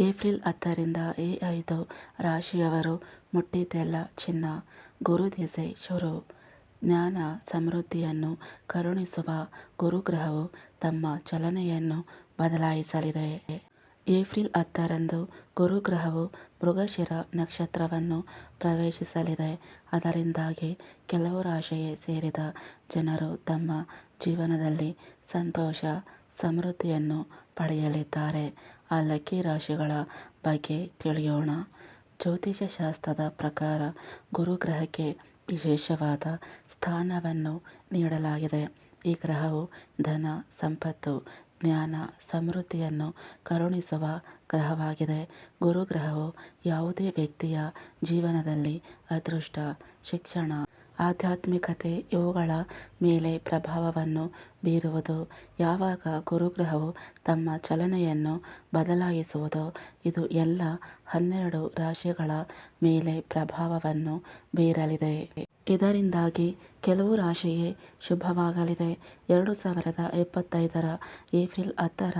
April ಹತ್ತರಿಂದ ಈ ಐದು ರಾಶಿಯವರು ಮುಟ್ಟಿದ್ದೆಲ್ಲ ಚಿನ್ನ, ಗುರುದಿಸೆ, ಶುರು. ಜ್ಞಾನ, ಸಮೃದ್ಧಿಯನ್ನು ಕರುಣಿಸುವ ಗುರುಗ್ರಹವು ತಮ್ಮ ಚಲನೆಯನ್ನು ಬದಲಾಯಿಸಲಿದೆ. ಏಪ್ರಿಲ್ ಹತ್ತರಂದು ಗುರುಗ್ರಹವು ಮೃಗಶಿರ ನಕ್ಷತ್ರವನ್ನು ಪ್ರವೇಶಿಸಲಿದೆ. ಅದರಿಂದಾಗಿ ಕೆಲವು ರಾಶಿಗೆ ಸೇರಿದ ಜನರು ತಮ್ಮ ಜೀವನದಲ್ಲಿ ಸಂತೋಷ ಸಮೃದ್ಧಿಯನ್ನು ಪಡೆಯಲಿದ್ದಾರೆ. ಆ ಲಕ್ಕಿ ರಾಶಿಗಳ ಬಗ್ಗೆ ತಿಳಿಯೋಣ. ಜ್ಯೋತಿಷ್ಯ ಶಾಸ್ತ್ರದ ಪ್ರಕಾರ ಗುರುಗ್ರಹಕ್ಕೆ ವಿಶೇಷವಾದ ಸ್ಥಾನವನ್ನು ನೀಡಲಾಗಿದೆ. ಈ ಗ್ರಹವು ಧನ, ಸಂಪತ್ತು, ಜ್ಞಾನ, ಸಮೃದ್ಧಿಯನ್ನು ಕರುಣಿಸುವ ಗ್ರಹವಾಗಿದೆ. ಗುರುಗ್ರಹವು ಯಾವುದೇ ವ್ಯಕ್ತಿಯ ಜೀವನದಲ್ಲಿ ಅದೃಷ್ಟ, ಶಿಕ್ಷಣ ಆಧ್ಯಾತ್ಮಿಕತೆ ಇವುಗಳ ಮೇಲೆ ಪ್ರಭಾವವನ್ನು ಬೀರುವುದು. ಯಾವಾಗ ಗುರುಗ್ರಹವು ತಮ್ಮ ಚಲನೆಯನ್ನು ಬದಲಾಯಿಸುವುದೋ, ಇದು ಎಲ್ಲ ಹನ್ನೆರಡು ರಾಶಿಗಳ ಮೇಲೆ ಪ್ರಭಾವವನ್ನು ಬೀರಲಿದೆ. ಇದರಿಂದಾಗಿ ಕೆಲವು ರಾಶಿಯೇ ಶುಭವಾಗಲಿದೆ. ಎರಡು ಸಾವಿರದ ಇಪ್ಪತ್ತೈದರ ಏಪ್ರಿಲ್ ಹತ್ತರ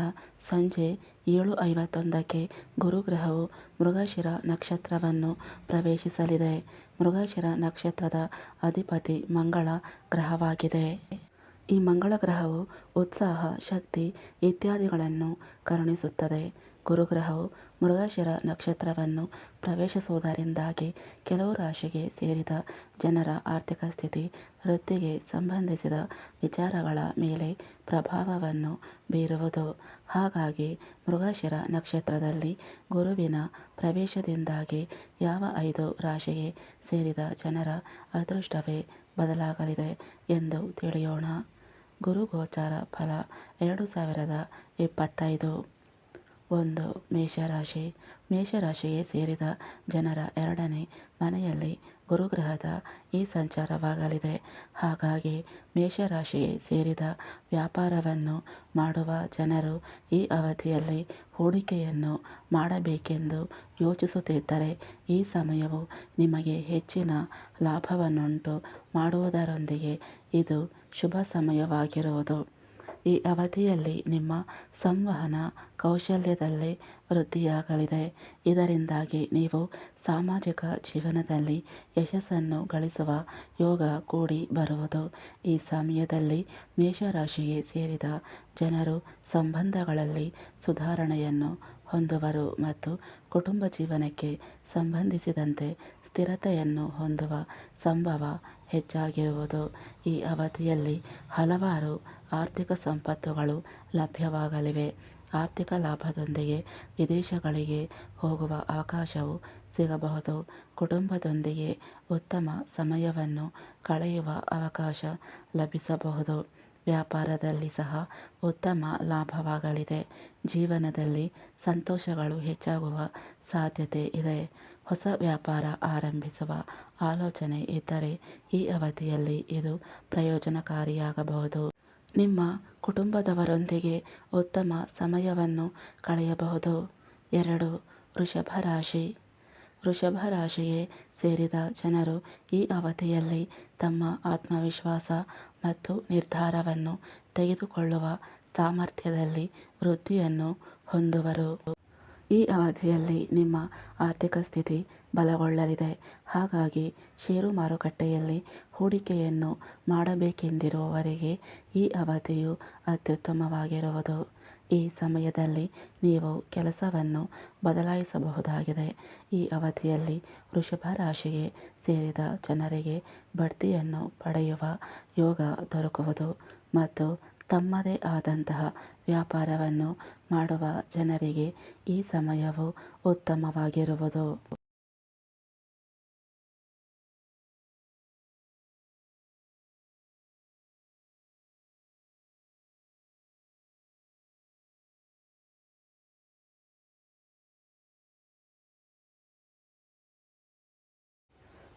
ಸಂಜೆ ಏಳು ಐವತ್ತೊಂದಕ್ಕೆ ಗುರುಗ್ರಹವು ಮೃಗಶಿರ ನಕ್ಷತ್ರವನ್ನು ಪ್ರವೇಶಿಸಲಿದೆ. ಮೃಗಶಿರ ನಕ್ಷತ್ರದ ಅಧಿಪತಿ ಮಂಗಳ ಗ್ರಹವಾಗಿದೆ. ಈ ಮಂಗಳ ಗ್ರಹವು ಉತ್ಸಾಹ ಶಕ್ತಿ ಇತ್ಯಾದಿಗಳನ್ನು ಕರುಣಿಸುತ್ತದೆ. ಗುರುಗ್ರಹವು ಮೃಗಶಿರ ನಕ್ಷತ್ರವನ್ನು ಪ್ರವೇಶಿಸುವುದರಿಂದಾಗಿ ಕೆಲವು ರಾಶಿಗೆ ಸೇರಿದ ಜನರ ಆರ್ಥಿಕ ಸ್ಥಿತಿ ವೃತ್ತಿಗೆ ಸಂಬಂಧಿಸಿದ ವಿಚಾರಗಳ ಮೇಲೆ ಪ್ರಭಾವವನ್ನು ಬೀರುವುದು. ಹಾಗಾಗಿ ಮೃಗಶಿರ ನಕ್ಷತ್ರದಲ್ಲಿ ಗುರುವಿನ ಪ್ರವೇಶದಿಂದಾಗಿ ಯಾವ ಐದು ರಾಶಿಗೆ ಸೇರಿದ ಜನರ ಅದೃಷ್ಟವೇ ಬದಲಾಗಲಿದೆ ಎಂದು ತಿಳಿಯೋಣ. ಗುರುಗೋಚಾರ ಫಲ ಎರಡು ಸಾವಿರದ ಇಪ್ಪತ್ತೈದು. ಒಂದು ಮೇಷರಾಶಿ. ಮೇಷರಾಶಿಗೆ ಸೇರಿದ ಜನರ ಎರಡನೇ ಮನೆಯಲ್ಲಿ ಗುರುಗ್ರಹದ ಈ ಸಂಚಾರವಾಗಲಿದೆ. ಹಾಗಾಗಿ ಮೇಷರಾಶಿಗೆ ಸೇರಿದ ವ್ಯಾಪಾರವನ್ನು ಮಾಡುವ ಜನರು ಈ ಅವಧಿಯಲ್ಲಿ ಹೂಡಿಕೆಯನ್ನು ಮಾಡಬೇಕೆಂದು ಯೋಚಿಸುತ್ತಿದ್ದರೆ ಈ ಸಮಯವು ನಿಮಗೆ ಹೆಚ್ಚಿನ ಲಾಭವನ್ನುಂಟು ಮಾಡುವುದರೊಂದಿಗೆ ಇದು ಶುಭ ಸಮಯವಾಗಿರುವುದು. ಈ ಅವಧಿಯಲ್ಲಿ ನಿಮ್ಮ ಸಂವಹನ ಕೌಶಲ್ಯದಲ್ಲಿ ವೃದ್ಧಿಯಾಗಲಿದೆ. ಇದರಿಂದಾಗಿ ನೀವು ಸಾಮಾಜಿಕ ಜೀವನದಲ್ಲಿ ಯಶಸ್ಸನ್ನು ಗಳಿಸುವ ಯೋಗ ಕೂಡಿ ಬರುವುದು. ಈ ಸಮಯದಲ್ಲಿ ಮೇಷರಾಶಿಗೆ ಸೇರಿದ ಜನರು ಸಂಬಂಧಗಳಲ್ಲಿ ಸುಧಾರಣೆಯನ್ನು ಹೊಂದುವರು ಮತ್ತು ಕುಟುಂಬ ಜೀವನಕ್ಕೆ ಸಂಬಂಧಿಸಿದಂತೆ ಸ್ಥಿರತೆಯನ್ನು ಹೊಂದುವ ಸಂಭವ ಹೆಚ್ಚಾಗಿರುವುದು. ಈ ಅವಧಿಯಲ್ಲಿ ಹಲವಾರು ಆರ್ಥಿಕ ಸಂಪತ್ತುಗಳು ಲಭ್ಯವಾಗಲಿವೆ. ಆರ್ಥಿಕ ಲಾಭದೊಂದಿಗೆ ವಿದೇಶಗಳಿಗೆ ಹೋಗುವ ಅವಕಾಶವು ಸಿಗಬಹುದು. ಕುಟುಂಬದೊಂದಿಗೆ ಉತ್ತಮ ಸಮಯವನ್ನು ಕಳೆಯುವ ಅವಕಾಶ ಲಭಿಸಬಹುದು. ವ್ಯಾಪಾರದಲ್ಲಿ ಸಹ ಉತ್ತಮ ಲಾಭವಾಗಲಿದೆ. ಜೀವನದಲ್ಲಿ ಸಂತೋಷಗಳು ಹೆಚ್ಚಾಗುವ ಸಾಧ್ಯತೆ ಇದೆ. ಹೊಸ ವ್ಯಾಪಾರ ಆರಂಭಿಸುವ ಆಲೋಚನೆ ಇದ್ದರೆ ಈ ಅವಧಿಯಲ್ಲಿ ಇದು ಪ್ರಯೋಜನಕಾರಿಯಾಗಬಹುದು. ನಿಮ್ಮ ಕುಟುಂಬದವರೊಂದಿಗೆ ಉತ್ತಮ ಸಮಯವನ್ನು ಕಳೆಯಬಹುದು. ಎರಡು, ವೃಷಭ ರಾಶಿ. ವೃಷಭ ರಾಶಿಗೆ ಸೇರಿದ ಜನರು ಈ ಅವಧಿಯಲ್ಲಿ ತಮ್ಮ ಆತ್ಮವಿಶ್ವಾಸ ಮತ್ತು ನಿರ್ಧಾರವನ್ನು ತೆಗೆದುಕೊಳ್ಳುವ ಸಾಮರ್ಥ್ಯದಲ್ಲಿ ವೃದ್ಧಿಯನ್ನು ಹೊಂದುವರು. ಈ ಅವಧಿಯಲ್ಲಿ ನಿಮ್ಮ ಆರ್ಥಿಕ ಸ್ಥಿತಿ ಬಲಗೊಳ್ಳಲಿದೆ. ಹಾಗಾಗಿ ಷೇರು ಮಾರುಕಟ್ಟೆಯಲ್ಲಿ ಹೂಡಿಕೆಯನ್ನು ಮಾಡಬೇಕೆಂದಿರುವವರಿಗೆ ಈ ಅವಧಿಯು ಅತ್ಯುತ್ತಮವಾಗಿರುವುದು. ಈ ಸಮಯದಲ್ಲಿ ನೀವು ಕೆಲಸವನ್ನು ಬದಲಾಯಿಸಬಹುದಾಗಿದೆ. ಈ ಅವಧಿಯಲ್ಲಿ ವೃಷಭ ರಾಶಿಗೆ ಸೇರಿದ ಜನರಿಗೆ ಬಡ್ತಿಯನ್ನು ಪಡೆಯುವ ಯೋಗ ದೊರಕುವುದು ಮತ್ತು ತಮ್ಮದೇ ಆದಂತಹ ವ್ಯಾಪಾರವನ್ನು ಮಾಡುವ ಜನರಿಗೆ ಈ ಸಮಯವು ಉತ್ತಮವಾಗಿರುವುದು.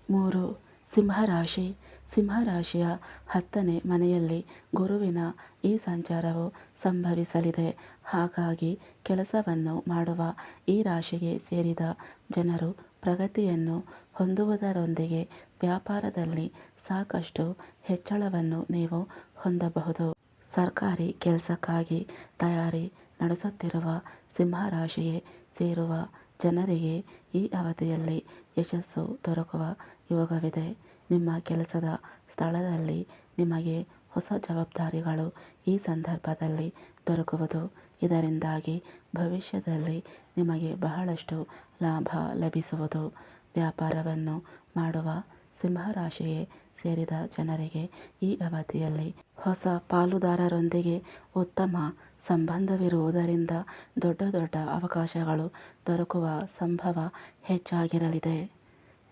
ಮೂರು ಸಿಂಹರಾಶಿ. ಸಿಂಹರಾಶಿಯ ಹತ್ತನೇ ಮನೆಯಲ್ಲಿ ಗುರುವಿನ ಈ ಸಂಚಾರವು ಸಂಭವಿಸಲಿದೆ. ಹಾಗಾಗಿ ಕೆಲಸವನ್ನು ಮಾಡುವ ಈ ರಾಶಿಗೆ ಸೇರಿದ ಜನರು ಪ್ರಗತಿಯನ್ನು ಹೊಂದುವುದರೊಂದಿಗೆ ವ್ಯಾಪಾರದಲ್ಲಿ ಸಾಕಷ್ಟು ಹೆಚ್ಚಳವನ್ನು ನೀವು ಹೊಂದಬಹುದು. ಸರ್ಕಾರಿ ಕೆಲಸಕ್ಕಾಗಿ ತಯಾರಿ ನಡೆಸುತ್ತಿರುವ ಸಿಂಹರಾಶಿಗೆ ಸೇರುವ ಜನರಿಗೆ ಈ ಅವಧಿಯಲ್ಲಿ ಯಶಸ್ಸು ದೊರಕುವ ಯೋಗವಿದೆ. ನಿಮ್ಮ ಕೆಲಸದ ಸ್ಥಳದಲ್ಲಿ ನಿಮಗೆ ಹೊಸ ಜವಾಬ್ದಾರಿಗಳು ಈ ಸಂದರ್ಭದಲ್ಲಿ ದೊರಕುವುದು. ಇದರಿಂದಾಗಿ ಭವಿಷ್ಯದಲ್ಲಿ ನಿಮಗೆ ಬಹಳಷ್ಟು ಲಾಭ ಲಭಿಸುವುದು. ವ್ಯಾಪಾರವನ್ನು ಮಾಡುವ ಸಿಂಹರಾಶಿಗೆ ಸೇರಿದ ಜನರಿಗೆ ಈ ಅವಧಿಯಲ್ಲಿ ಹೊಸ ಪಾಲುದಾರರೊಂದಿಗೆ ಉತ್ತಮ ಸಂಬಂಧವಿರುವುದರಿಂದ ದೊಡ್ಡ ದೊಡ್ಡ ಅವಕಾಶಗಳು ದೊರಕುವ ಸಂಭವ ಹೆಚ್ಚಾಗಿರಲಿದೆ.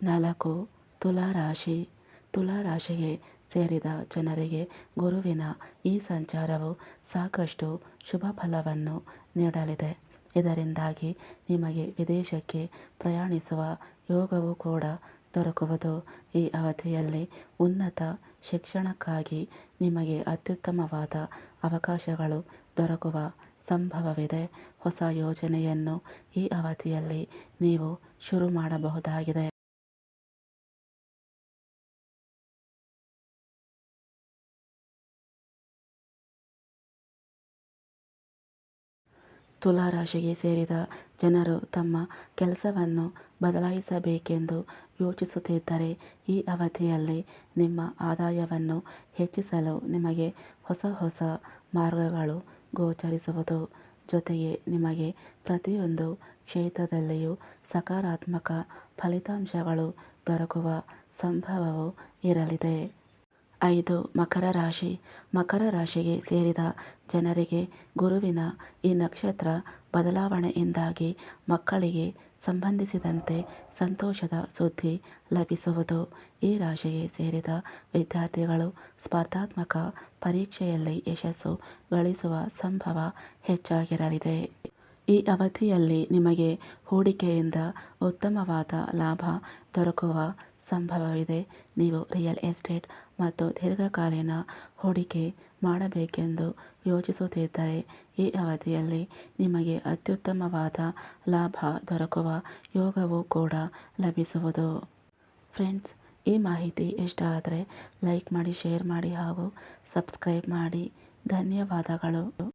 ನಾಲ್ಕು, ತುಲಾರಾಶಿ. ತುಲಾರಾಶಿಗೆ ಸೇರಿದ ಜನರಿಗೆ ಗುರುವಿನ ಈ ಸಂಚಾರವು ಸಾಕಷ್ಟು ಶುಭ ಫಲವನ್ನು ನೀಡಲಿದೆ. ಇದರಿಂದಾಗಿ ನಿಮಗೆ ವಿದೇಶಕ್ಕೆ ಪ್ರಯಾಣಿಸುವ ಯೋಗವು ಕೂಡ ದೊರಕುವುದು ಈ ಅವಧಿಯಲ್ಲಿ ಉನ್ನತ ಶಿಕ್ಷಣಕ್ಕಾಗಿ ನಿಮಗೆ ಅತ್ಯುತ್ತಮವಾದ ಅವಕಾಶಗಳು ದೊರಕುವ ಸಂಭವವಿದೆ. ಹೊಸ ಯೋಜನೆಯನ್ನು ಈ ಅವಧಿಯಲ್ಲಿ ನೀವು ಶುರು ಮಾಡಬಹುದಾಗಿದೆ. ತುಲಾರಾಶಿಗೆ ಸೇರಿದ ಜನರು ತಮ್ಮ ಕೆಲಸವನ್ನು ಬದಲಾಯಿಸಬೇಕೆಂದು ಯೋಚಿಸುತ್ತಿದ್ದರೆ ಈ ಅವಧಿಯಲ್ಲಿ ನಿಮ್ಮ ಆದಾಯವನ್ನು ಹೆಚ್ಚಿಸಲು ನಿಮಗೆ ಹೊಸ ಹೊಸ ಮಾರ್ಗಗಳು ಗೋಚರಿಸುವುದು. ಜೊತೆಗೆ ನಿಮಗೆ ಪ್ರತಿಯೊಂದು ಕ್ಷೇತ್ರದಲ್ಲಿಯೂ ಸಕಾರಾತ್ಮಕ ಫಲಿತಾಂಶಗಳು ದೊರಕುವ ಸಂಭವವೂ ಇರಲಿದೆ. ಐದು ಮಕರ ರಾಶಿ. ಮಕರ ರಾಶಿಗೆ ಸೇರಿದ ಜನರಿಗೆ ಗುರುವಿನ ಈ ನಕ್ಷತ್ರ ಬದಲಾವಣೆಯಿಂದಾಗಿ ಮಕ್ಕಳಿಗೆ ಸಂಬಂಧಿಸಿದಂತೆ ಸಂತೋಷದ ಸುದ್ದಿ ಲಭಿಸುವುದು. ಈ ರಾಶಿಗೆ ಸೇರಿದ ವಿದ್ಯಾರ್ಥಿಗಳು ಸ್ಪರ್ಧಾತ್ಮಕ ಪರೀಕ್ಷೆಯಲ್ಲಿ ಯಶಸ್ಸು ಗಳಿಸುವ ಸಂಭವ ಹೆಚ್ಚಾಗಿರಲಿದೆ. ಈ ಅವಧಿಯಲ್ಲಿ ನಿಮಗೆ ಹೂಡಿಕೆಯಿಂದ ಉತ್ತಮವಾದ ಲಾಭ ದೊರಕುವ ಸಂಭವವಿದೆ. ನೀವು ರಿಯಲ್ ಎಸ್ಟೇಟ್ ಮತ್ತು ದೀರ್ಘಕಾಲೀನ ಹೂಡಿಕೆ ಮಾಡಬೇಕೆಂದು ಯೋಚಿಸುತ್ತಿದ್ದರೆ, ಈ ಅವಧಿಯಲ್ಲಿ ನಿಮಗೆ ಅತ್ಯುತ್ತಮವಾದ ಲಾಭ ದೊರಕುವ ಯೋಗವೂ ಕೂಡ ಲಭಿಸುವುದು. ಫ್ರೆಂಡ್ಸ್, ಈ ಮಾಹಿತಿ ಇಷ್ಟ ಆದರೆ ಲೈಕ್ ಮಾಡಿ, ಶೇರ್ ಮಾಡಿ ಹಾಗೂ ಸಬ್ಸ್ಕ್ರೈಬ್ ಮಾಡಿ. ಧನ್ಯವಾದಗಳು.